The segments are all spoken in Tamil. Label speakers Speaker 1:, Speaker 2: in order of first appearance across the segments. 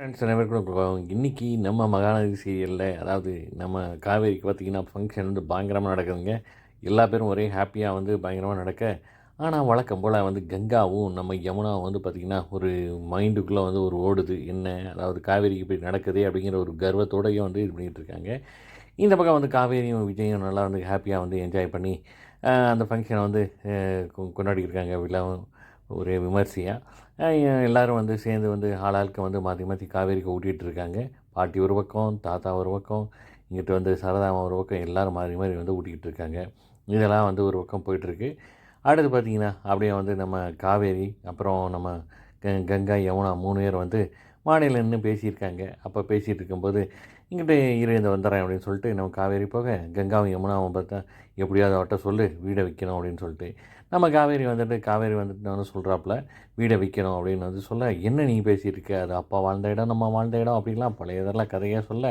Speaker 1: ஃப்ரெண்ட்ஸ் அனைவருக்கும் இன்றைக்கி நம்ம மகாநதி சீரியலில் அதாவது நம்ம காவேரிக்கு பார்த்திங்கன்னா ஃபங்க்ஷன் வந்து பயங்கரமாக நடக்குதுங்க. எல்லா பேரும் ஒரே ஹாப்பியாக வந்து பயங்கரமாக நடக்க ஆனால் வழக்கம் போல் வந்து கங்காவும் நம்ம யமுனாவும் வந்து பார்த்திங்கன்னா ஒரு மைண்டுக்குள்ளே வந்து ஒரு ஓடுது. என்ன? அதாவது காவேரிக்கு இப்படி நடக்குது அப்படிங்கிற ஒரு கர்வத்தோடையும் வந்து இது பண்ணிகிட்டு இருக்காங்க. இந்த பக்கம் வந்து காவேரியும் விஜயும் நல்லா வந்து ஹாப்பியாக வந்து என்ஜாய் பண்ணி அந்த ஃபங்க்ஷனை வந்து கொண்டாடிக்கிருக்காங்க விழாவும் ஒரே விமர்சையாக எல்லோரும் வந்து சேர்ந்து வந்து ஆளாளுக்கு வந்து மாற்றி மாற்றி காவேரிக்கு ஊட்டிகிட்டு இருக்காங்க. பாட்டி ஒரு பக்கம் தாத்தா ஒரு பக்கம் இங்கிட்டு வந்து சரதாமா ஒரு பக்கம் எல்லோரும் மாறி மாறி வந்து ஊட்டிக்கிட்டு இருக்காங்க. இதெல்லாம் வந்து ஒரு பக்கம் போயிட்டுருக்கு. அடுத்து பார்த்திங்கன்னா அப்படியே வந்து நம்ம காவேரி அப்புறம் நம்ம கங்கா யமுனா மூணு பேர் வந்து மாநிலன்னு நின்று பேசியிருக்காங்க. அப்போ பேசிகிட்டு இருக்கும்போது இங்கிட்ட இரு இந்த வந்துடுறேன் அப்படின்னு சொல்லிட்டு நம்ம காவேரி போக கங்காவும் யமுனாவும் பார்த்தா எப்படியாவது அவட்ட சொல்லு வீடை விற்கணும் அப்படின்னு சொல்லிட்டு. நம்ம காவேரி வந்துட்டு காவேரி வந்துட்டு வந்து சொல்கிறாப்புல வீடை விற்கணும் அப்படின்னு வந்து சொல்ல என்ன நீ பேசியிருக்க இருக்க? அது அப்பா வாழ்ந்த இடம் நம்ம வாழ்ந்த இடம் அப்படிலாம் பழைய இதெல்லாம் கதையாக சொல்ல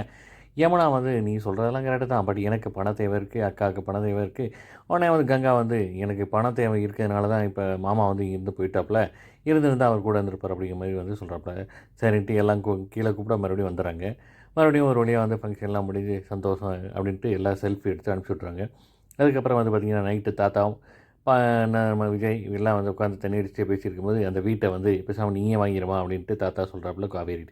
Speaker 1: யமுனா வந்து நீ சொல்கிறதெல்லாம் கரெக்டு தான். பட் எனக்கு பண தேவை இருக்குது அக்காவுக்கு பண தேவை இருக்குது உடனே வந்து கங்கா வந்து எனக்கு பண தேவை இருக்கிறதுனால தான் இப்போ மாமா வந்து இங்கேருந்து போயிட்டாப்புல இருந்திருந்தால் அவர் கூட இருந்திருப்பார் அப்படிங்கிற மாதிரி வந்து சொல்கிறாப்புல சரின்ட்டு எல்லாம் கீழே கூப்பிட மறுபடியும் வந்துடுறாங்க. மறுபடியும் ஒரு வழியாக வந்து ஃபங்க்ஷன்லாம் முடிஞ்சு சந்தோஷம் அப்படின்ட்டு எல்லாம் செல்ஃபி எடுத்து அனுப்பிச்சி விட்றாங்க அதுக்கப்புறம் வந்து பார்த்திங்கன்னா நைட்டு தாத்தாவும் நம்ம விஜய் எல்லாம் வந்து உட்காந்து தண்ணி அடிச்சு பேசியிருக்கும்போது அந்த வீட்டை வந்து பேசாமல் நீயே வாங்கிடுமா அப்படின்ட்டு தாத்தா சொல்கிறாப்புல காவேரி